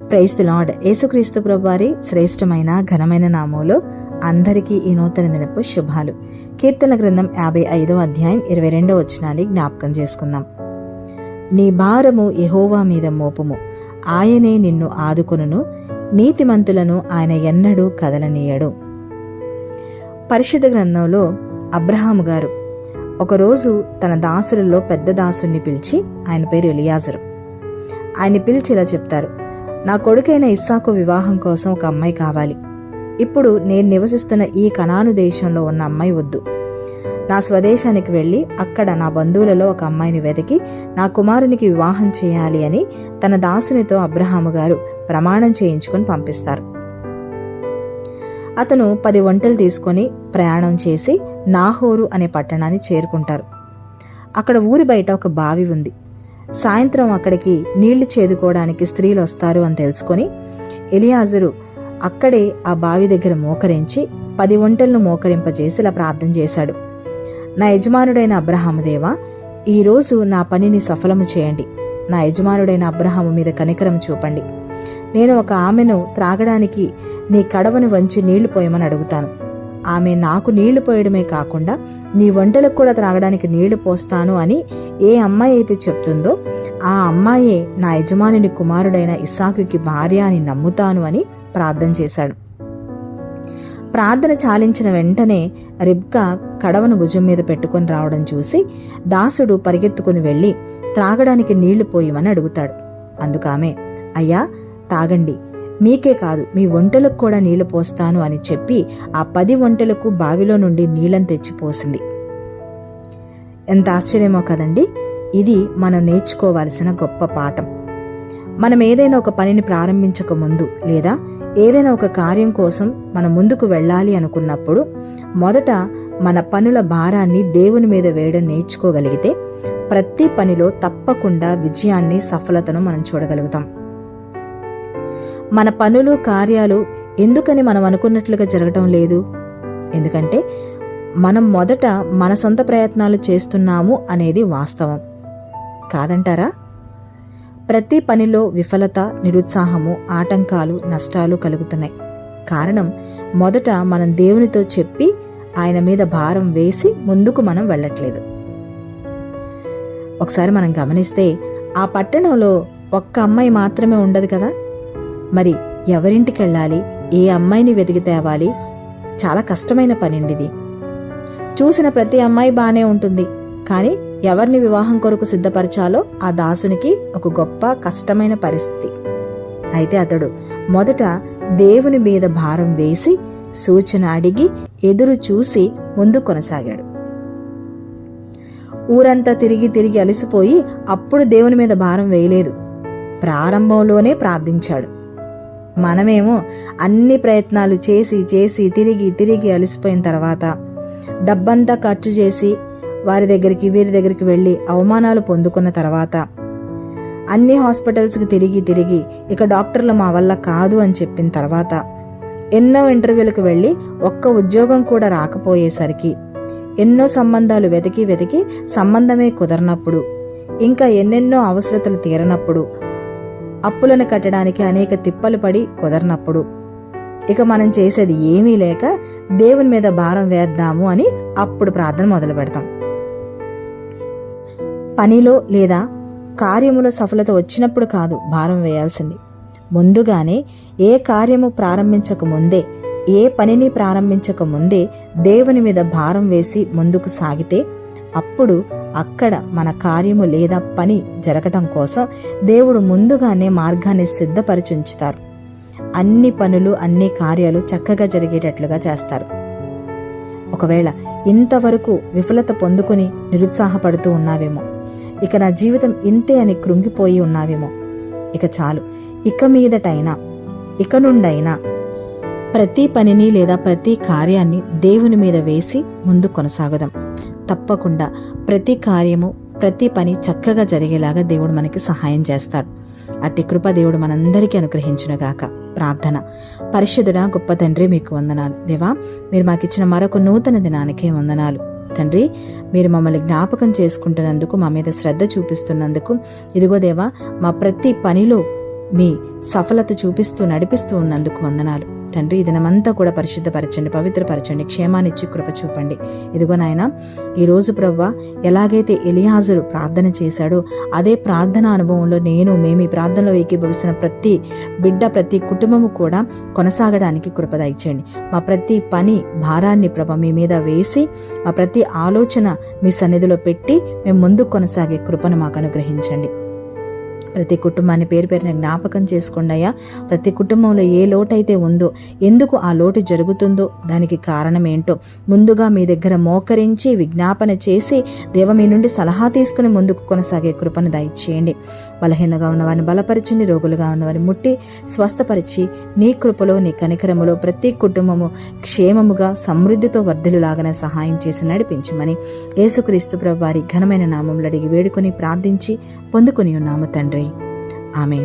Price the lord యేసుక్రీస్తు ప్రభువారి శ్రేష్టమైన ఘనమైన నామంలో అందరికీ ఈ నూతన దినపు శుభాలు. కీర్తన గ్రంథం యాభై ఐదవ అధ్యాయం ఇరవై రెండవ వచనాన్ని జ్ఞాపకం చేసుకుందాం. నీ భారము ఎహోవా మీద మోపుము. ఆయనే నిన్ను ఆదుకొనును. నీతిమంతులను ఆయన ఎన్నడూ కదలనీయడు. పరిశుద్ధ గ్రంథంలో అబ్రహాము గారు ఒకరోజు తన దాసులలో పెద్ద దాసుని పిలిచి ఆయన పేరు ఎలియాజరు. ఆయన పిలిచి ఇలా చెప్తారు. నా కొడుకైన ఇస్సాకు వివాహం కోసం ఒక అమ్మాయి కావాలి. ఇప్పుడు నేను నివసిస్తున్న ఈ కనాను దేశంలో ఉన్న అమ్మాయి వద్దు. నా స్వదేశానికి వెళ్ళి అక్కడ నా బంధువులలో ఒక అమ్మాయిని వెతికి నా కుమారునికి వివాహం చేయాలి అని తన దాసునితో అబ్రహాము గారు ప్రమాణం చేయించుకొని పంపిస్తారు. అతను పది వంటలు తీసుకొని ప్రయాణం చేసి నాహోరు అనే పట్టణాన్ని చేరుకుంటారు. అక్కడ ఊరి బయట ఒక బావి ఉంది. సాయంత్రం అక్కడికి నీళ్ళు చేదుకోవడానికి స్త్రీలు వస్తారు అని తెలుసుకొని ఎలియాజరు అక్కడే ఆ బావి దగ్గర మోకరించి పది వంటలను మోకరింపజేసి ఇలా ప్రార్థన చేశాడు. నా యజమానుడైన అబ్రహాముదేవా ఈరోజు నా పనిని సఫలము చేయండి. నా యజమానుడైన అబ్రహాము మీద కనికరం చూపండి. నేను ఒక ఆమెను త్రాగడానికి నీ కడవను వంచి నీళ్ళు పోయమని అడుగుతాను. ఆమె నాకు నీళ్ళు పోయడమే కాకుండా నీ వంటలకు కూడా త్రాగడానికి నీళ్ళు పోస్తాను అని ఏ అమ్మాయి అయితే చెప్తుందో ఆ అమ్మాయే నా యజమానిని కుమారుడైన ఇస్సాకుకి భార్య అని నమ్ముతాను అని ప్రార్థన చేశాడు. ప్రార్థన చాలించిన వెంటనే రిబ్కా కడవను భుజం మీద పెట్టుకొని రావడం చూసి దాసుడు పరిగెత్తుకుని వెళ్ళి త్రాగడానికి నీళ్ళు పోయమని అడుగుతాడు. అందుకామె అయ్యా తాగండి. మీకే కాదు మీ వంటలకు కూడా నీళ్ళు పోస్తాను అని చెప్పి ఆ పది వంటలకు బావిలో నుండి నీళ్ళని తెచ్చిపోసింది. ఎంత ఆశ్చర్యమో కదండి ఇది మనం నేర్చుకోవాల్సిన గొప్ప పాఠం. మనం ఏదైనా ఒక పనిని ప్రారంభించక ముందు లేదా ఏదైనా ఒక కార్యం కోసం మనం ముందుకు వెళ్ళాలి అనుకున్నప్పుడు మొదట మన పనుల భారాన్ని దేవుని మీద వేయడం నేర్చుకోగలిగితే ప్రతి పనిలో తప్పకుండా విజయాన్ని సఫలతను మనం చూడగలుగుతాం. మన పనులు కార్యాలు ఎందుకని మనం అనుకున్నట్లుగా జరగటం లేదు. ఎందుకంటే మనం మొదట మన సొంత ప్రయత్నాలు చేస్తున్నాము అనేది వాస్తవం. కాదంటారా? ప్రతి పనిలో విఫలత నిరుత్సాహము ఆటంకాలు నష్టాలు కలుగుతున్నాయి. కారణం మొదట మనం దేవునితో చెప్పి ఆయన మీద భారం వేసి ముందుకు మనం వెళ్ళట్లేదు. ఒకసారి మనం గమనిస్తే ఆ పట్టణంలో ఒక్క అమ్మాయి మాత్రమే ఉండదు కదా? మరి ఎవరింటికెళ్ళాలి? ఏ అమ్మాయిని వెతికి తేవాలి? చాలా కష్టమైన పనిండిది. చూసిన ప్రతి అమ్మాయి బాగానే ఉంటుంది. కానీ ఎవరిని వివాహం కొరకు సిద్ధపరచాలో ఆ దాసునికి ఒక గొప్ప కష్టమైన పరిస్థితి. అయితే అతడు మొదట దేవుని మీద భారం వేసి సూచన అడిగి ఎదురు చూసి ముందు కొనసాగాడు. ఊరంతా తిరిగి తిరిగి అలసిపోయి అప్పుడు దేవుని మీద భారం వేయలేదు. ప్రారంభంలోనే ప్రార్థించాడు. మనమేమో అన్ని ప్రయత్నాలు చేసి చేసి తిరిగి తిరిగి అలసిపోయిన తర్వాత డబ్బంతా ఖర్చు చేసి వారి దగ్గరికి వీరి దగ్గరికి వెళ్ళి అవమానాలు పొందుకున్న తర్వాత అన్ని హాస్పిటల్స్కి తిరిగి తిరిగి ఇక డాక్టర్లు మా వల్ల కాదు అని చెప్పిన తర్వాత ఎన్నో ఇంటర్వ్యూలకు వెళ్ళి ఒక్క ఉద్యోగం కూడా రాకపోయేసరికి ఎన్నో సంబంధాలు వెతికి వెతికి సంబంధమే కుదరనప్పుడు ఇంకా ఎన్నెన్నో అవసరతలు తీరనప్పుడు అప్పులను కట్టడానికి అనేక తిప్పలు పడి కుదరనప్పుడు. ఇక మనం చేసేది ఏమీ లేక దేవుని మీద భారం వేద్దాము అని అప్పుడు ప్రార్థన మొదలు పెడతాం. పనిలో లేదా కార్యములో సఫలత వచ్చినప్పుడు కాదు భారం వేయాల్సింది. ముందుగానే ఏ కార్యము ప్రారంభించక ముందే ఏ పనిని ప్రారంభించక ముందే దేవుని మీద భారం వేసి ముందుకు సాగితే అప్పుడు అక్కడ మన కార్యము లేదా పని జరగటం కోసం దేవుడు ముందుగానే మార్గాన్ని సిద్ధపరిచుంచుతారు. అన్ని పనులు అన్ని కార్యాలు చక్కగా జరిగేటట్లుగా చేస్తారు. ఒకవేళ ఇంతవరకు విఫలత పొందుకొని నిరుత్సాహపడుతూ ఉన్నావేమో ఇక నా జీవితం ఇంతే అని కృంగిపోయి ఉన్నావేమో ఇక చాలు. ఇక మీదటైనా ఇక నుండైనా ప్రతి పనిని లేదా ప్రతి కార్యాన్ని దేవుని మీద వేసి ముందు కొనసాగుదాం. తప్పకుండా ప్రతి కార్యము ప్రతి పని చక్కగా జరిగేలాగా దేవుడు మనకి సహాయం చేస్తాడు. అట్టి కృప దేవుడు మనందరికీ అనుగ్రహించునుగాక. ప్రార్థన. పరిశుద్ధుడా గొప్ప తండ్రి మీకు వందనాలు. దేవా మీరు మాకిచ్చిన మరొక నూతన దినానికే వందనాలు. తండ్రి మీరు మమ్మల్ని జ్ఞాపకం చేసుకుంటున్నందుకు మా మీద శ్రద్ధ చూపిస్తున్నందుకు ఇదిగో దేవా మా ప్రతి పనిలో మీ సఫలత చూపిస్తూ నడిపిస్తూ ఉన్నందుకు వందనాలు. తండ్రి ఈ దినమంతా కూడా పరిశుద్ధపరచండి పవిత్రపరచండి క్షేమాన్నిచ్చి కృప చూపండి. ఇదిగో నాయన ఈరోజు ప్రవ్వ ఎలాగైతే ఎలియాజరు ప్రార్థన చేశాడో అదే ప్రార్థన అనుభవంలో నేను మేము ఈ ప్రార్థనలో ఏకీభవిస్తున్న ప్రతి బిడ్డ ప్రతి కుటుంబము కూడా కొనసాగడానికి కృప దయచేయండి. మా ప్రతి పని భారాన్ని ప్రభ మీ మీద వేసి మా ప్రతి ఆలోచన మీ సన్నిధిలో పెట్టి మేము ముందుకు కొనసాగే కృపను మాకు అనుగ్రహించండి. ప్రతి కుటుంబాన్ని పేరు పేరున జ్ఞాపకం చేసుకోండి అయ్యా. ప్రతి కుటుంబంలో ఏ లోటైతే ఉందో ఎందుకు ఆ లోటు జరుగుతుందో దానికి కారణం ఏంటో ముందుగా మీ దగ్గర మోకరించి విజ్ఞాపన చేసి దేవ మీ నుండి సలహా తీసుకుని ముందుకు కొనసాగే కృపను దయచేయండి. బలహీనంగా ఉన్నవారిని బలపరిచిని రోగులుగా ఉన్నవారిని ముట్టి స్వస్థపరిచి నీ కృపలో నీ కనికరములో ప్రతి కుటుంబము క్షేమముగా సమృద్ధితో వర్ధిలులాగానే సహాయం చేసి నడిపించమని యేసుక్రీస్తు ప్రభు వారి ఘనమైన నామంలో అడిగి వేడుకొని ప్రార్థించి పొందుకుని ఉన్నాము తండ్రి. ఆమె